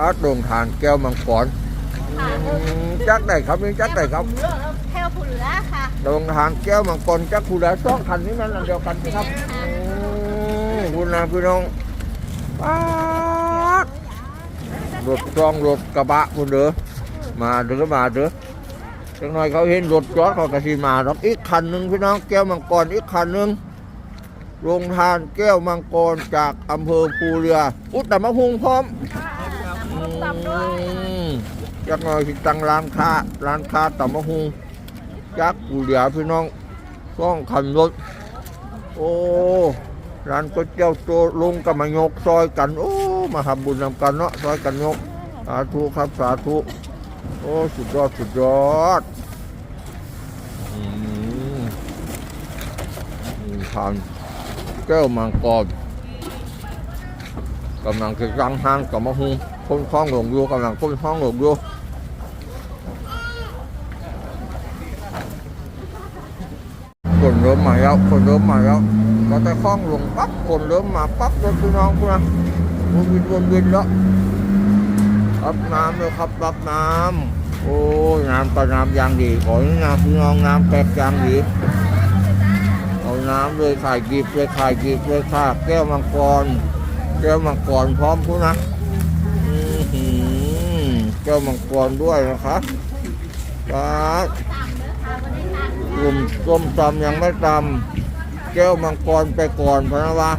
อาดงทานแก้วมังกรอืมจักได้ครับนี่จักได้ครับแถวผู้เหลือค่ะดงทานแก้วมังกรจักผู้ใดสองคันนี้มันอันเดียวกันสิครับอืมคุณนาพี่น้องป๊าดรถจองรถกระบะคุณเด้อมาเด้อมาเด้อจังหน่อยเขาเห็นรถจอดเขากระสีมาครับอีกคันหนึ่งพี่น้องแก้วมังกรอีกคันหนึ่งโรงทานแก้วมังกรจากอำเภอภูเรือ อุตตมะพุงพร้อม ตำด้วยจักหน่อยสิตังร้านค้าร้านค้าตำมะฮุงจักกูเหลียพี่น้องซ่องขันรถ โอ้ร้านก๋วยเตี๋ยวโตลงกับมายกซอยกัน โอ้มาทำบุญนำกันเนาะซอยกันยกสาธุครับสาธุโอ้สุดยอดสุดยอดอืมอืมทานแก้วมังกร กำลังจะรังห้างกับมะฮุงคนคล้องหลงอยู่กำลังคนคล้องหลงอยู่คนเริ่มมาแล้วคนเริ่มมาแล้วก็แต่คล้องหลงปั๊บคนเริ่มมาปั๊บรถพี่น้องคุณนะวนวินวนวินแล้วรับน้ำเลยครับรับน้ำโอ้ยน้ำก็น้ำยางดีขอให้น้ำพี่น้องน้ำแปกยางดีเอาน้ำเลยขายกีบเลยขายกีบเลยค่ะแก้วมังกร แก้วมังกรพร้อมพูนะอื้อหือแก้วมังกรด้วยนะครับปลากลุ่มส้มตำยังไม่ตำแก้วมังกรไปก่อนพะนะวะ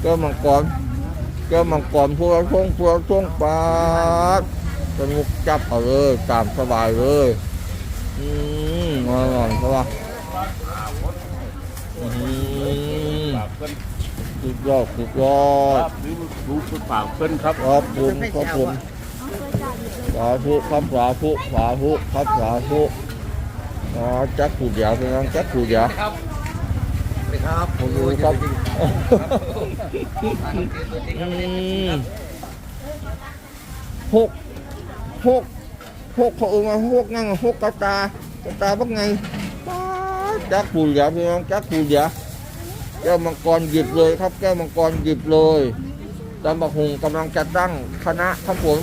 แก้วมังกรแก้วมังกรพวกเราท่งพวกเราท่งปลาสนุกจับเอาเลยตามสบายเลยอืมอร่อยใช่ปะอืม สุดยอดสุดยอคดรับหรือรู้สึกฝากเพิ่นครับครับผมครับผมสาธุครับสาธุสาธุครับสาธุอ๋อจักขู่เดียวพี่น้องจักขู่เดียวครับครับผมดูครับอืมหกหกหกเขาเออมาหกนั่งหกกระตากระตาบักไงป๊าดจักขู่เดียวพี่น้องจักขู่เดียว แก้วมังกรหยิบเลยครับ แก้วมังกรหยิบเลยตำบักหงกำลังจะตั้งคณะครับผม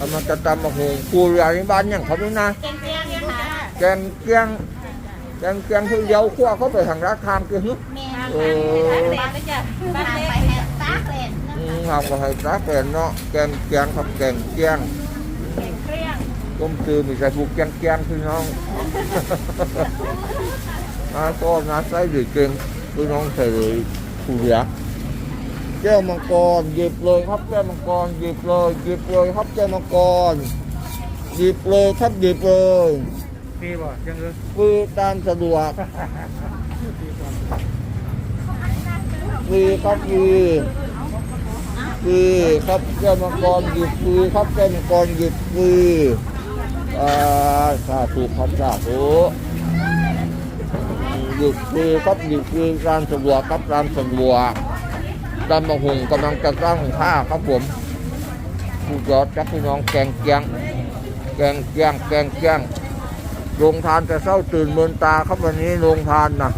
กำลังจะตำบักหงกูเรือในบ้านอย่างเขาด้วยนะเก่งเก่งค่ะแกงเกียงแกงเกียงคือเดียวขั้วเขาไปทางราคามคือฮึแม่ค่ะก็จะบ้านไปแหกตากเลนอืมทำก็ให้ตาแกนเนาะแกงเกียงครับแกงเกียงเครื่องต้มตือมีใส่ผูกแกงเกียงพี่น้องนาก็นาไส้ดือเก่ง พี่น้องใส่เลยผู้เหลือแก้วมังกรหยิบเลยครับแก้วมังกรหยิบเลยหยิบเลยครับแก้วมังกรหยิบเลยครับหยิบเลยมีบ่ยังเออคือตามสะดวกฟรีครับฟรีฟรีครับแก้วมังกรหยิบฟรีครับแก้วมังกรหยิบฟรีอ่าสาธุครับสาธุ หยิบฟรีครับหยิบฟรีตามสะดวกครับตามสะดวกตามมะหุงกำลังจะตั้งท่าครับผมผู้ยอดจักพี่น้องแกงเกียงแกงเกียงแกงเกียงโรงทานจะเศร้าตื่นเมินตาครับวันนี้โรงทานนะ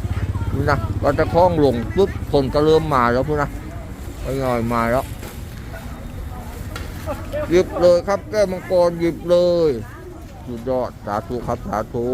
นี่นะเราจะคล้องลงปุ๊บคนก็เริ่มมาแล้วพูดนะไปหน่อยมาแล้วหยิบเลยครับแก้มังกรหยิบเลยสุดยอดสาธุครับสาธุ